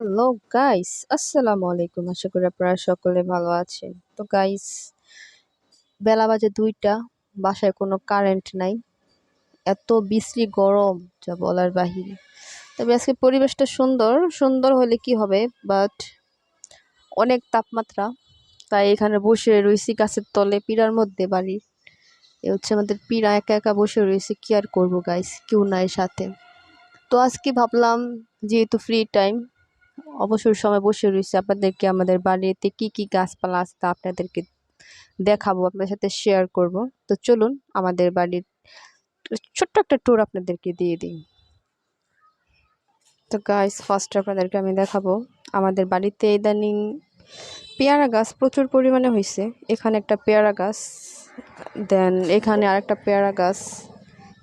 Hello guys আসসালামু আলাইকুম আশা করি আপনারা সকলে ভালো আছেন। তো গাইস বেলা বাজে দুইটা। বাসায় কোনো কারেন্ট নাই। এত বিশ্রী গরম, যা বলার বাহিরে। তবে আজকে পরিবেশটা সুন্দর। সুন্দর হলে কি হবে? বাট অনেক তাপমাত্রা। তাই এখানে বসে রয়েছি গাছের তলে, পিড়ার মধ্যে বাড়ির এ হচ্ছে আমাদের পিড়া, একা একা বসে রয়েছে কি আর করব গাইস কেউ নাই সাথে। তো আজকে ভাবলাম, যেহেতু ফ্রি টাইম অবসর সময় বসে রয়েছে। আপনাদেরকে আমাদের বাড়িতে কি কি গাছপালা আছে তা আপনাদেরকে দেখাবো, আপনাদের সাথে শেয়ার করব। তো চলুন, আমাদের বাড়ির ছোট্ট একটা ট্যুর আপনাদেরকে দিয়ে দিই। তো গাইস ফার্স্ট আপনাদেরকে আমি দেখাবো। আমাদের বাড়িতে ইদানিং পেয়ারা গাছ প্রচুর পরিমাণে হয়েছে এখানে একটা পেয়ারা গাছ দেন এখানে আরেকটা পেয়ারা গাছ।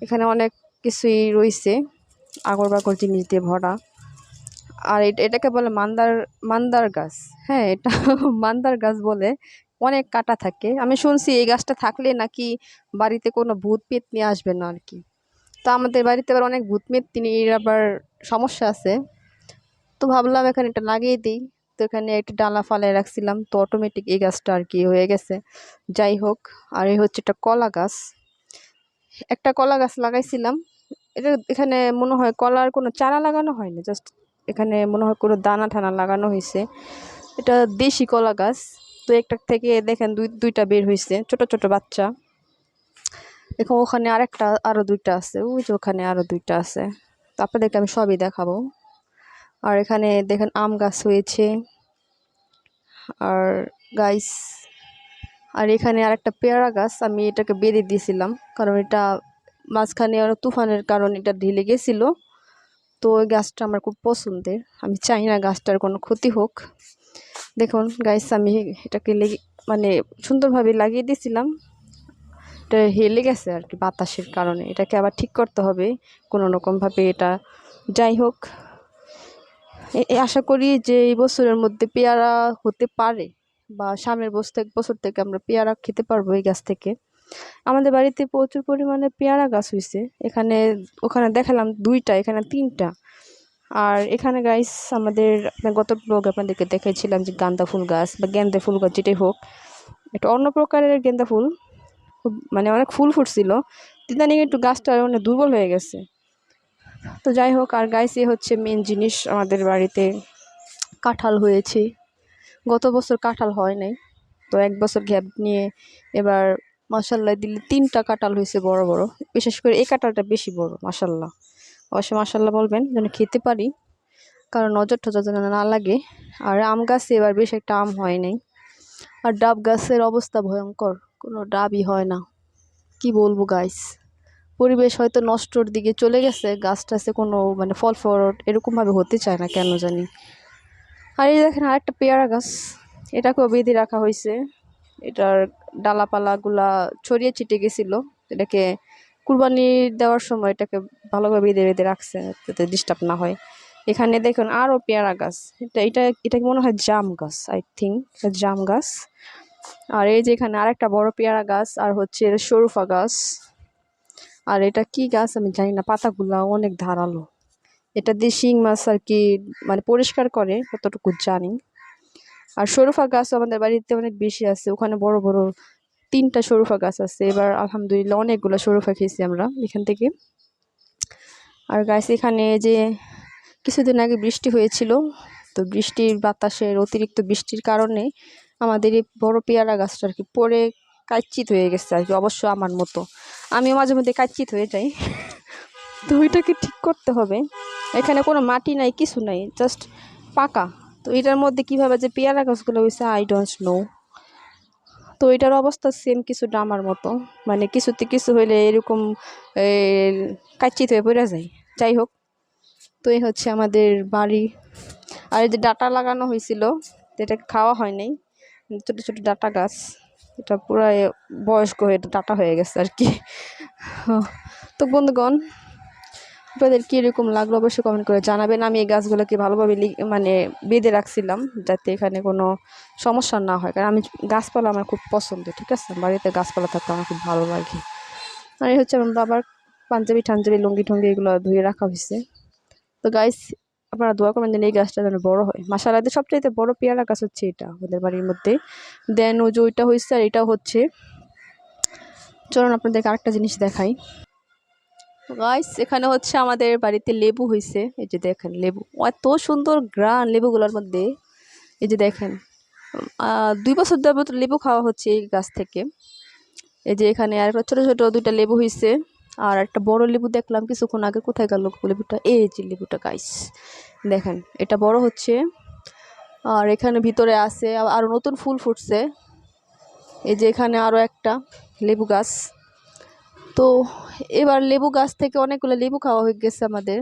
এখানে অনেক কিছুই রয়েছে আগর বাগর জিনিস দিয়ে ভরা। আর এটাকে বলে মান্দার মান্দার গাছ। হ্যাঁ এটা মান্দার গাছ বলে অনেক কাটা থাকে। আমি শুনছি এই গাছটা থাকলে নাকি বাড়িতে কোনো ভূত নিয়ে আসবে না আর কি। তো আমাদের বাড়িতে আবার অনেক ভূত পেতনির আবার সমস্যা আছে। তো ভাবলাম এখানে এটা লাগিয়ে দিই। তো এখানে একটা ডালা ফালায় রাখছিলাম। তো অটোমেটিক এই গাছটা আর কি হয়ে গেছে। যাই হোক, আর এই হচ্ছে একটা কলা গাছ। একটা কলা গাছ লাগাইছিলাম। এটা, এখানে মনে হয় কলার কোনো চারা লাগানো হয়নি জাস্ট এখানে মনে হয় কোনো দানা ঠানা লাগানো হয়েছে। এটা দেশি কলা গাছ। তো একটা থেকে দেখেন দুই, দুইটা বের হয়েছে, ছোট ছোট বাচ্চা। দেখো ওখানে আরেকটা আরও দুইটা আছে। ওই যে ওখানে আরও দুইটা আছে। তো আপনাদেরকে আমি সবই দেখাবো। আর এখানে দেখেন আম গাছ হয়েছে। আর গাইস আর এখানে আরেকটা পেয়ারা গাছ। আমি এটাকে বেঁধে দিয়েছিলাম। কারণ এটা মাঝখানে আরও তুফানের কারণে এটা ঢিলে গেছিল। তো ওই গাছটা আমার খুব পছন্দের। আমি চাই না গাছটার কোনো ক্ষতি হোক। দেখুন গাছ আমি এটাকে লেগে মানে সুন্দরভাবে লাগিয়ে দিয়েছিলাম। এটা হেলে গেছে আর কি বাতাসের কারণে। এটাকে আবার ঠিক করতে হবে। কোনো রকমভাবে এটা যাই হোক। আশা করি যে এই বছরের মধ্যে পেয়ারা হতে পারে বা সামনের বছর বছর থেকে আমরা পেয়ারা খেতে পারব এই গাছ থেকে। আমাদের বাড়িতে প্রচুর পরিমাণে পেয়ারা গাছ হয়েছে এখানে, ওখানে দেখালাম দুইটা, এখানে তিনটা। আর এখানে গাইস আমাদের গত ব্লগ আপনাদেরকে দেখেছিলাম যে গান্দা ফুল গাছ বা গেন্দা ফুল গাছ যেটাই হোক এটা অন্য প্রকারের গেন্দা ফুল, খুব মানে অনেক ফুল ফুটছিল। তিদানিং একটু গাছটা মানে দুর্বল হয়ে গেছে। তো যাই হোক, আর গাইস এ হচ্ছে মেন জিনিস আমাদের বাড়িতে কাঁঠাল হয়েছে। গত বছর কাঁঠাল হয় নাই। তো এক বছর গ্যাপ নিয়ে এবার মাসাল্লাহ দিলে তিনটা কাঁঠাল হয়েছে বড় বড়। বিশেষ করে এই কাঁঠালটা বেশি বড় মাসাল্লাহ অবশ্যই মাসাল্লাহ বলবেন যেন খেতে পারি, কারণ নজর টজর যেন না লাগে। আর আম গাছে এবার বেশ একটা আম হয় নাই। আর ডাব গাছের অবস্থা ভয়ঙ্কর, কোনো ডাবই হয় না। কি বলব গাছ পরিবেশ হয়তো নষ্টর দিকে চলে গেছে গাছ টাছে কোনো মানে ফল ফরট এরকমভাবে হতে চায় না, কেন জানি। আর এই দেখেন আরেকটা পেয়ারা গাছ এটাকেও বেঁধে রাখা হয়েছে এটার ডালাপালাগুলা ছড়িয়ে ছিটে গেছিল। এটাকে কুরবানি দেওয়ার সময় এটাকে ভালোভাবে বেঁধে বেঁধে রাখছে যাতে ডিস্টার্ব না হয়। এখানে দেখুন আরও পেয়ারা গাছ। এটা এটা এটাকে মনে হয় জাম গাছ? আই থিঙ্ক জাম গাছ। আর এই যে এখানে আরেকটা বড় পেয়ারা গাছ আর হচ্ছে সরুফা গাছ। আর এটা কি গাছ আমি জানি না, পাতাগুলা অনেক ধারালো। এটা দিয়ে শিং মাছ আর কি মানে পরিষ্কার করে, কতটুকু জানি। আর সরুফা গাছ আমাদের বাড়িতে অনেক বেশি আছে। ওখানে বড় বড় তিনটা সরুফা গাছ আছে। এবার আলহামদুলিল্লাহ অনেকগুলো সরুফা খেয়েছি আমরা এখান থেকে। আর গাছ এখানে যে কিছুদিন আগে বৃষ্টি হয়েছিল, তো বৃষ্টির বাতাসের অতিরিক্ত বৃষ্টির কারণে আমাদের এই বড় পেয়ারা গাছটা আর কি পরে কাচ্চিত হয়ে গেছে আর কি, অবশ্য আমার মতো। আমিও মাঝে মধ্যে কাচ্চিত হয়ে যাই। তো ওইটাকে ঠিক করতে হবে। এখানে কোনো মাটি নাই, কিছু নাই জাস্ট পাকা। তো এটার মধ্যে কীভাবে যে পেয়ারা গাছগুলো হয়েছে আই ডোন্ট নো তো এটার অবস্থা সেম কিছুটা আমার মতো। মানে কিছুতে কিছু হইলে এরকম কাচ্চিত হয়ে পড়ে যায়। যাই হোক, তো এই হচ্ছে আমাদের বাড়ি। আর যে ডাটা লাগানো হয়েছিল এটাকে খাওয়া হয় নাই, ছোটো ছোটো ডাটা গাছ, এটা পুরো বয়স্ক হয়ে, ডাটা হয়ে গেছে আর কি। তো বন্ধুগণ আপনাদের কীরকম লাগল অবশ্যই কমেন্ট করে জানাবেন। আমি এই গাছগুলোকে ভালোভাবে মানে বেঁধে রাখছিলাম যাতে এখানে কোনো সমস্যা না হয়। কারণ আমি গাছপালা আমার খুব পছন্দ, ঠিক আছে? বাড়িতে গাছপালা থাকতে আমার খুব ভালো লাগে। আর এই হচ্ছে আমার বাবার পাঞ্জাবি ঠাঞ্জাবি, লুঙ্গি ঠুঙ্গি এগুলো ধুয়ে রাখা হয়েছে। তো গাইস আপনারা দোয়া করবেন যেন এই গাছটা যেন বড় হয়। মাসালাতে সবচাইতে বড় পেয়ারা গাছ হচ্ছে এটা আমাদের বাড়ির মধ্যে। দেন ও যে ওইটা হয়েছে আর এটা হচ্ছে। চলুন আপনাদেরকে আরেকটা জিনিস দেখাই। গাইস এখানে হচ্ছে আমাদের বাড়িতে লেবু হয়েছে এই যে দেখেন, লেবু। এত সুন্দর গ্রান লেবুগুলোর মধ্যে। এই যে দেখেন দুই বছর যাবত লেবু খাওয়া হচ্ছে এই গাছ থেকে। এই যে এখানে আর একটা ছোটো ছোটো দুইটা লেবু হয়েছে আর একটা বড় লেবু দেখলাম কিছুক্ষণ আগে। কোথায় গেল লেবুটা? এই যে লেবুটা গাইস দেখেন, এটা বড় হচ্ছে। আর এখানে ভিতরে আছে আরও নতুন ফুল ফুটছে। এই যে এখানে আরও একটা লেবু গাছ। তো এবার লেবু গাছ থেকে অনেকগুলো লেবু খাওয়া হয়ে গেছে আমাদের।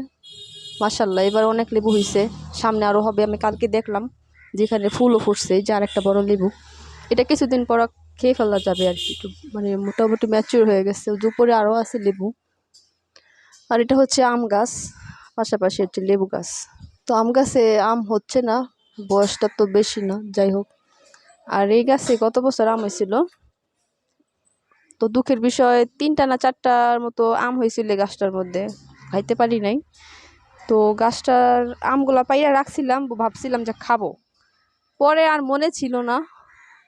মাসাল্লাহ এবার অনেক লেবু হয়েছে সামনে আরও হবে, আমি কালকে দেখলাম যেখানে ফুলও ফুটছে, এই যে আর একটা বড় লেবু। এটা কিছুদিন পর খেয়ে ফেলা যাবে আর কি মানে মোটামুটি ম্যাচিওর হয়ে গেছে। দুপুরে আরও আছে লেবু। আর এটা হচ্ছে আম গাছ, পাশাপাশি হচ্ছে লেবু গাছ। তো আম গাছে আম হচ্ছে না, বয়সটা তো বেশি না, যাই হোক। আর এই গাছে গত বছর আম হয়েছিল তো দুঃখের বিষয়, তিনটা না চারটার মতো আম হয়েছিল গাছটার মধ্যে। খাইতে পারি নাই। তো গাছটার আমগুলা পাইয়া রাখছিলাম, ভাবছিলাম যে খাব। পরে আর মনে ছিল না।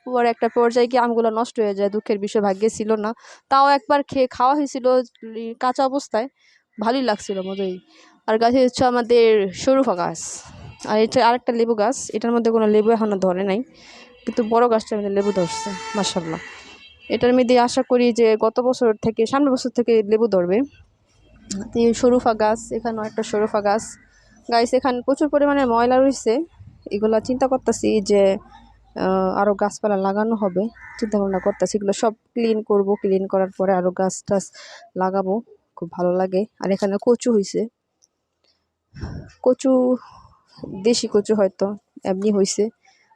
পরে একটা পর্যায়ে গিয়ে আমগুলো নষ্ট হয়ে যায়, দুঃখের বিষয়, ভাগ্যে ছিল না। তাও একবার খেয়ে খাওয়া হয়েছিল কাঁচা অবস্থায়। ভালোই লাগছিল মজাই। আর গাছে হচ্ছে আমাদের সরুফা গাছ। আর এটা আরেকটা লেবু গাছ। এটার মধ্যে কোনো লেবু এখনও ধরে নাই। কিন্তু বড় গাছটার মধ্যে লেবু ধরছে মাসাল্লাহ এটার মধ্যে আশা করি যে গত বছর থেকে, সামনের বছর থেকে লেবু ধরবে। সরুফা গাছ এখানেও একটা সরুফা গাছ। গাছ, এখানে প্রচুর পরিমাণে ময়লা রয়েছে। এগুলা চিন্তা করতেছি যে আরও গাছপালা লাগানো হবে। চিন্তা ভাবনা করতেছি এগুলো সব ক্লিন করব। ক্লিন করার পরে আরও গাছ টাছ লাগাবো। খুব ভালো লাগে। আর এখানে কচু হয়েছে কচু, দেশি কচু হয়তো এমনি হয়েছে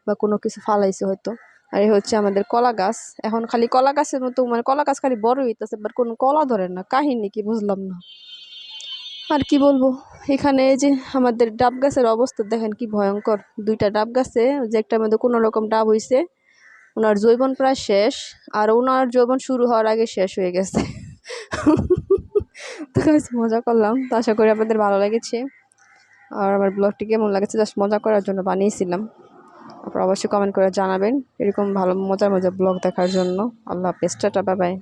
বা কোনো কিছু ফালাইছে হয়তো। আর এই হচ্ছে আমাদের কলা গাছ। এখন খালি কলা গাছের মতো মানে কলা গাছ খালি বড় হইতেছে বাট কোনো কলা ধরে না, কাহিনী কি বুঝলাম না। আর কি বলব, এখানে যে আমাদের ডাব গাছের অবস্থা দেখেন কি ভয়ঙ্কর। দুইটা ডাব গাছে, যে একটার মধ্যে কোনো রকম ডাব হইছে, ওনার জৈবন প্রায় শেষ, আর ওনার জৈবন শুরু হওয়ার আগে শেষ হয়ে গেছে। তো মজা করলাম। তো আশা করি আপনাদের ভালো লেগেছে। আর আমার ব্লগটি কেমন লাগেছে, জাস্ট মজা করার জন্য বানিয়েছিলাম। আপনারা অবশ্যই কমেন্ট করে জানাবেন। এরকম ভালো মজার মজার ব্লগ দেখার জন্য। আল্লাহ হাফেজ, টাটা বাই